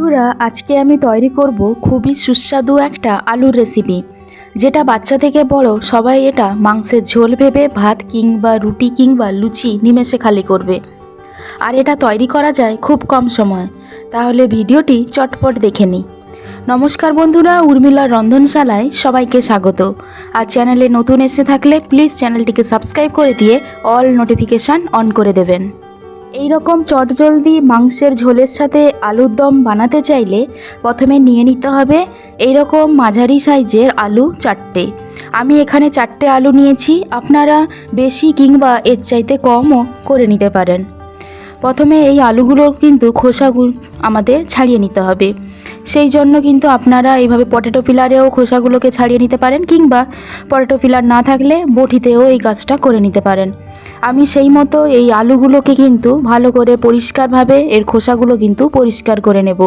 বন্ধুরা, আজকে আমি তৈরি করব খুবই সুস্বাদু একটা আলুর রেসিপি যেটা বাচ্চা থেকে বড় সবাই এটা মাংসের ঝোল ভেবে ভাত কিংবা রুটি কিংবা লুচি নিমেষে খালি করবে। আর এটা তৈরি করা যায় খুব কম সময়। তাহলে ভিডিওটি চটপট দেখে নিই। নমস্কার বন্ধুরা, উর্মিলার রন্ধনশালায় সবাইকে স্বাগত। আর চ্যানেলে নতুন এসে থাকলে প্লিজ চ্যানেলটিকে সাবস্ক্রাইব করে দিয়ে অল নোটিফিকেশান অন করে দেবেন। এই রকম চটজলদি মাংসের ঝোলের সাথে আলুর দম বানাতে চাইলে প্রথমে নিয়ে নিতে হবে এই রকম মাঝারি সাইজের আলু চারটে। আমি এখানে চারটে আলু নিয়েছি, আপনারা বেশি কিংবা এর চাইতে কমও করে নিতে পারেন। প্রথমে এই আলুগুলো কিন্তু খোসাগুলো আমাদের ছাড়িয়ে নিতে হবে। সেই জন্য কিন্তু আপনারা এইভাবে পটেটো পিলারেও খোসাগুলোকে ছাড়িয়ে নিতে পারেন কিংবা পটেটো পিলার না থাকলে বটিতেও এই কাজটা করে নিতে পারেন। আমি সেই মতো এই আলুগুলোকে কিন্তু ভালো করে পরিষ্কারভাবে, এর খোসাগুলো কিন্তু পরিষ্কার করে নেব।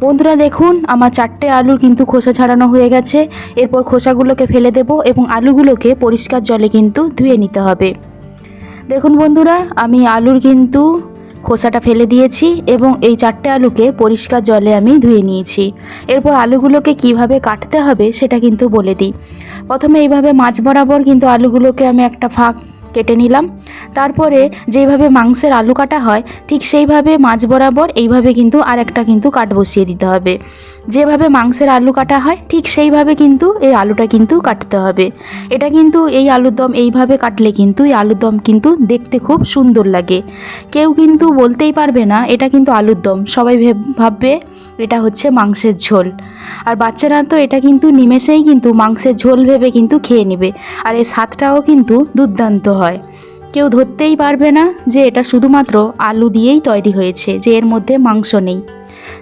বন্ধুরা দেখুন, আমার চারটে আলুর কিন্তু খোসা ছাড়ানো হয়ে গেছে। এরপর খোসাগুলোকে ফেলে দেব এবং আলুগুলোকে পরিষ্কার জলে কিন্তু ধুয়ে নিতে হবে। দেখুন বন্ধুরা, আমি আলুর কিন্তু খোসাটা ফেলে দিয়েছি এবং এই চারটে আলুকে পরিষ্কার জলে আমি ধুয়ে নিয়েছি। এরপর আলুগুলোকে কীভাবে কাটতে হবে সেটা কিন্তু বলে দিই। প্রথমে এইভাবে মাছ বরাবর কিন্তু আলুগুলোকে আমি একটা ফাঁক কেটে নিলাম। তারপরে যেইভাবে মাংসের আলু কাটা হয়, ঠিক সেইভাবে মাছ বরাবর এইভাবে কিন্তু আর একটা কিন্তু কাট বসিয়ে দিতে হবে। যেভাবে মাংসের আলু কাটা হয়, ঠিক সেইভাবে কিন্তু এই আলুটা কিন্তু কাটতে হবে। এটা কিন্তু এই আলুর দম এইভাবে কাটলে কিন্তু এই আলুর দম কিন্তু দেখতে খুব সুন্দর লাগে। কেউ কিন্তু বলতেই পারবে না, এটা কিন্তু আলুর দম। সবাই ভেব- ভাববে এটা হচ্ছে মাংসের ঝোল। আর বাচ্চারা তো এটা কিন্তু নিমেষেই কিন্তু মাংসের ঝোল ভেবে কিন্তু খেয়ে নেবে। আর এই স্বাদটাও কিন্তু দুর্দান্ত হয়। কেউ ধরতেই পারবে না যে এটা শুধুমাত্র আলু দিয়েই তৈরি হয়েছে, যে এর মধ্যে মাংস নেই।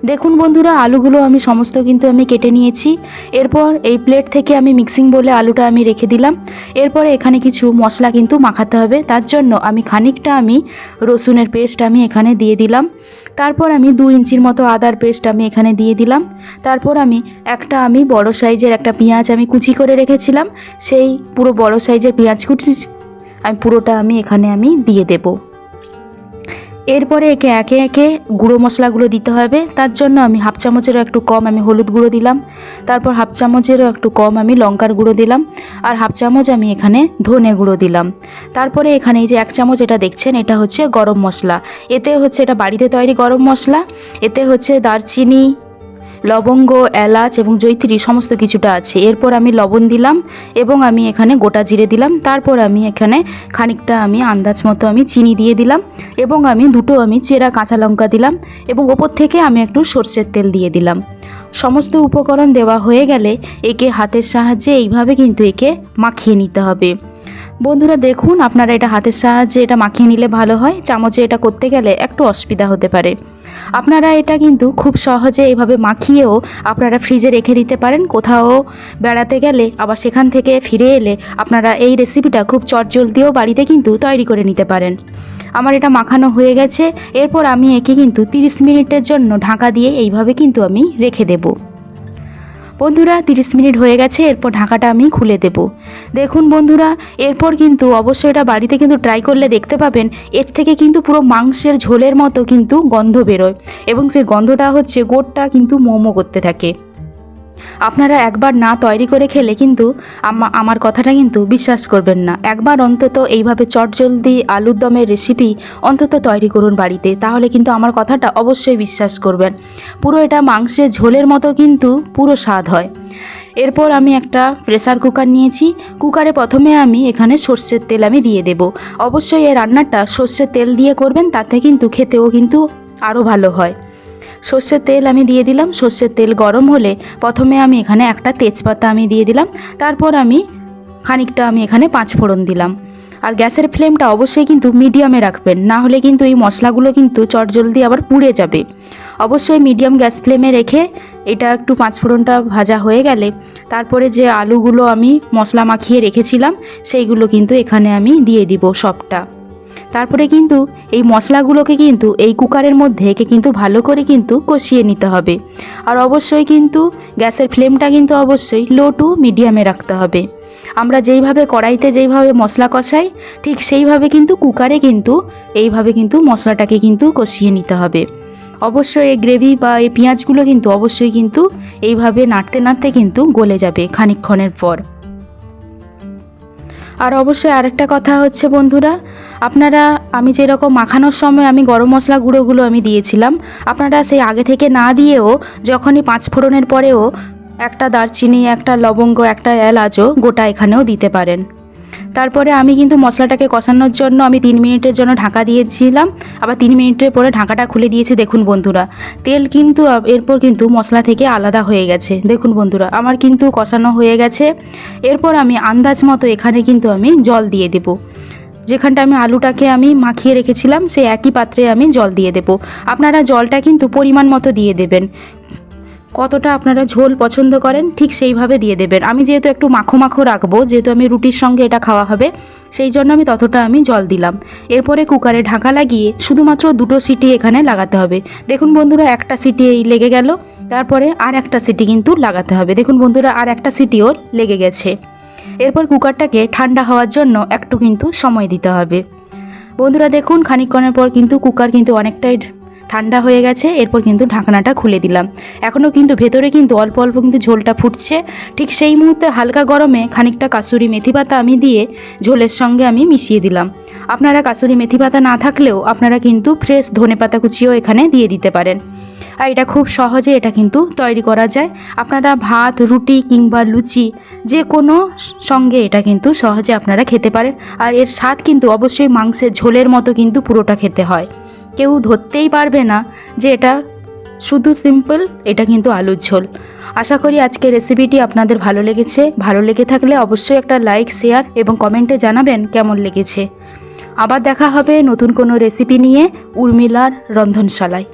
দেখুন বন্ধুরা, আলুগুলো আমি সমস্ত কিন্তু আমি কেটে নিয়েছি। এরপর এই প্লেট থেকে আমি মিক্সিং বলে আলুটা আমি রেখে দিলাম। এরপরে এখানে কিছু মশলা কিন্তু মাখাতে হবে। তার জন্য আমি খানিকটা আমি রসুনের পেস্ট আমি এখানে দিয়ে দিলাম। তারপর আমি দু ইঞ্চির মতো আদার পেস্ট আমি এখানে দিয়ে দিলাম। তারপর আমি একটা আমি বড় সাইজের একটা পেঁয়াজ আমি কুচি করে রেখেছিলাম। সেই পুরো বড় সাইজের পেঁয়াজ কুচি আমি পুরোটা আমি এখানে আমি দিয়ে দেবো। এরপরে একে একে একে গুঁড়ো মশলাগুলো দিতে হবে। তার জন্য আমি হাফ চামচেরও একটু কম আমি হলুদ গুঁড়ো দিলাম। তারপর হাফ চামচেরও একটু কম আমি লঙ্কার গুঁড়ো দিলাম। আর হাফ চামচ আমি এখানে ধনে গুঁড়ো দিলাম। তারপরে এখানে এই যে এক চামচ এটা দেখছেন, এটা হচ্ছে গরম মশলা। এতে হচ্ছে এটা বাড়িতে তৈরি গরম মশলা। এতে হচ্ছে দারচিনি লবঙ্গ, এলাচ এবং জৈত্রী সমস্ত কিছুটা আছে। এরপর আমি লবণ দিলাম এবং আমি এখানে গোটা জিরে দিলাম। তারপর আমি এখানে খানিকটা আমি আন্দাজ মতো আমি চিনি দিয়ে দিলাম এবং আমি দুটো আমি চেরা কাঁচা লঙ্কা দিলাম এবং ওপর থেকে আমি একটু সর্ষের তেল দিয়ে দিলাম। সমস্ত উপকরণ দেওয়া হয়ে গেলে একে হাতের সাহায্যে এইভাবে কিন্তু একে মাখিয়ে নিতে হবে। বন্ধুরা দেখুন, আপনারা এটা হাতের সাহায্যে এটা মাখিয়ে নিলে ভালো হয়। চামচে এটা করতে গেলে একটু অসুবিধা হতে পারে। আপনারা এটা কিন্তু খুব সহজে এইভাবে মাখিয়েও আপনারা ফ্রিজে রেখে দিতে পারেন। কোথাও বেড়াতে গেলে আবার সেখান থেকে ফিরে এলে আপনারা এই রেসিপিটা খুব চটজলদিও বাড়িতে কিন্তু তৈরি করে নিতে পারেন। আমার এটা মাখানো হয়ে গেছে। এরপর আমি একে কিন্তু 30 মিনিটের জন্য ঢাকা দিয়ে এইভাবে কিন্তু আমি রেখে দেবো। বন্ধুরা 30 মিনিট হয়ে গেছে, এরপর ঢাকাটা আমি খুলে দেব। দেখুন বন্ধুরা, এরপর কিন্তু অবশ্যই এটা বাড়িতে কিন্তু ট্রাই করলে দেখতে পাবেন, এর থেকে কিন্তু পুরো মাংসের ঝোলের মতো কিন্তু গন্ধ বেরোয় এবং সেই গন্ধটা হচ্ছে, গোটটা কিন্তু মোমো করতে থাকে। আপনারা একবার না তৈরি করে খেলে কিন্তু আমার কথাটা কিন্তু বিশ্বাস করবেন না। একবার অন্তত এইভাবে চটজলদি আলুর দমের রেসিপি অন্তত তৈরি করুন বাড়িতে, তাহলে কিন্তু আমার কথাটা অবশ্যই বিশ্বাস করবেন। পুরো এটা মাংসের ঝোলের মতো কিন্তু পুরো স্বাদ হয়। এরপর আমি একটা প্রেসার কুকার নিয়েছি। কুকারে প্রথমে আমি এখানে সর্ষের তেল আমি দিয়ে দেব। অবশ্যই এই রান্নাটা সর্ষের তেল দিয়ে করবেন, তাতে কিন্তু খেতেও কিন্তু আরও ভালো হয়। সর্ষের তেল আমি দিয়ে দিলাম। সর্ষের তেল গরম হলে প্রথমে আমি এখানে একটা তেজপাতা আমি দিয়ে দিলাম। তারপর আমি খানিকটা আমি এখানে পাঁচ ফোড়ন দিলাম। আর গ্যাসের ফ্লেমটা অবশ্যই কিন্তু মিডিয়ামে রাখবেন। না হলে কিন্তু এই মশলাগুলো কিন্তু চটজলদি আবার পুড়ে যাবে। অবশ্যই মিডিয়াম গ্যাস ফ্লেমে রেখে এটা একটু পাঁচ ফোড়নটা ভাজা হয়ে গেলে তারপরে যে আলুগুলো আমি মশলা মাখিয়ে রেখেছিলাম, সেইগুলো কিন্তু এখানে আমি দিয়ে দিব সবটা। তারপরে কিন্তু এই মশলাগুলোকে কিন্তু এই কুকারের মধ্যে একে কিন্তু ভালো করে কিন্তু কষিয়ে নিতে হবে। আর অবশ্যই কিন্তু গ্যাসের ফ্লেমটা কিন্তু অবশ্যই লো টু মিডিয়ামে রাখতে হবে। আমরা যেইভাবে কড়াইতে যেইভাবে মশলা কষাই, ঠিক সেইভাবে কিন্তু কুকারে কিন্তু এইভাবে কিন্তু মশলাটাকে কিন্তু কষিয়ে নিতে হবে। অবশ্যই এই গ্রেভি বা এই পেঁয়াজগুলো কিন্তু অবশ্যই কিন্তু এইভাবে নাড়তে নাড়তে কিন্তু গলে যাবে খানিকক্ষণের পর। আর অবশ্যই আরেকটা কথা হচ্ছে বন্ধুরা আপনারা, আমি যেরকম মাখানোর সময় আমি গরম মশলা গুঁড়োগুলো আমি দিয়েছিলাম, আপনারা সেই আগে থেকে না দিয়েও যখনই পাঁচ ফোড়নের পরেও একটা দারচিনি, একটা লবঙ্গ, একটা এলাচও গোটা এখানেও দিতে পারেন। তারপরে আমি কিন্তু মশলাটাকে কষানোর জন্য আমি তিন মিনিটের জন্য ঢাকা দিয়েছিলাম, আবার তিন মিনিটের পরে ঢাকাটা খুলে দিয়েছি, দেখুন বন্ধুরা। তেল কিন্তু এরপর কিন্তু মশলা থেকে আলাদা হয়ে গেছে, দেখুন বন্ধুরা, আমার কিন্তু কষানো হয়ে গেছে। এরপর আমি আন্দাজ মতো এখানে কিন্তু আমি জল দিয়ে দেবো। যেখানটা আমি আলুটাকে আমি মাখিয়ে রেখেছিলাম সেই একই পাত্রে আমি জল দিয়ে দেব। আপনারা জলটা কিন্তু পরিমাণ মতো দিয়ে দেবেন। কতটা আপনারা ঝোল পছন্দ করেন, ঠিক সেইভাবে দিয়ে দেবেন। আমি যেহেতু একটু মাখো মাখো রাখব, যেহেতু আমি রুটির সঙ্গে এটা খাওয়া হবে, সেই জন্য আমি ততটা আমি জল দিলাম। এরপরে কুকারে ঢাকা লাগিয়ে শুধুমাত্র দুটো সিটি এখানে লাগাতে হবে। দেখুন বন্ধুরা, একটা সিটি এই লেগে গেল। তারপরে আর একটা সিটি কিন্তু লাগাতে হবে। দেখুন বন্ধুরা, আর একটা সিটিও লেগে গেছে। এরপর কুকারটাকে ঠান্ডা হওয়ার জন্য একটু কিন্তু সময় দিতে হবে। বন্ধুরা দেখুন, খানিকক্ষণের পর কিন্তু কুকার কিন্তু অনেকটাই ঠান্ডা হয়ে গেছে, এরপর কিন্তু ঢাকনাটা খুলে দিলাম। এখনও কিন্তু ভেতরে কিন্তু অল্প অল্প কিন্তু ঝোলটা ফুটছে। ঠিক সেই মুহূর্তে হালকা গরমে খানিকটা কাসুরি মেথি পাতা আমি দিয়ে ঝোলের সঙ্গে আমি মিশিয়ে দিলাম। আপনারা কাসুরি মেথি পাতা না থাকলেও আপনারা কিন্তু ফ্রেশ ধনে পাতা কুচিও এখানে দিয়ে দিতে পারেন। আর এটা খুব সহজে এটা কিন্তু তৈরি করা যায়। আপনারা ভাত, রুটি কিংবা লুচি যে কোনো সঙ্গে এটা কিন্তু সহজে আপনারা খেতে পারেন। আর এর স্বাদ কিন্তু অবশ্যই মাংসের ঝোলের মতো কিন্তু পুরোটা খেতে হয়। কেউ ধরতেই পারবে না যে এটা শুধু সিম্পল, এটা কিন্তু আলুর ঝোল। আশা করি আজকে রেসিপিটি আপনাদের ভালো লেগেছে। ভালো লেগে থাকলে অবশ্যই একটা লাইক, শেয়ার এবং কমেন্টে জানাবেন কেমন লেগেছে। আবার দেখা হবে নতুন কোনো রেসিপি নিয়ে উর্মিলার রন্ধনশালায়।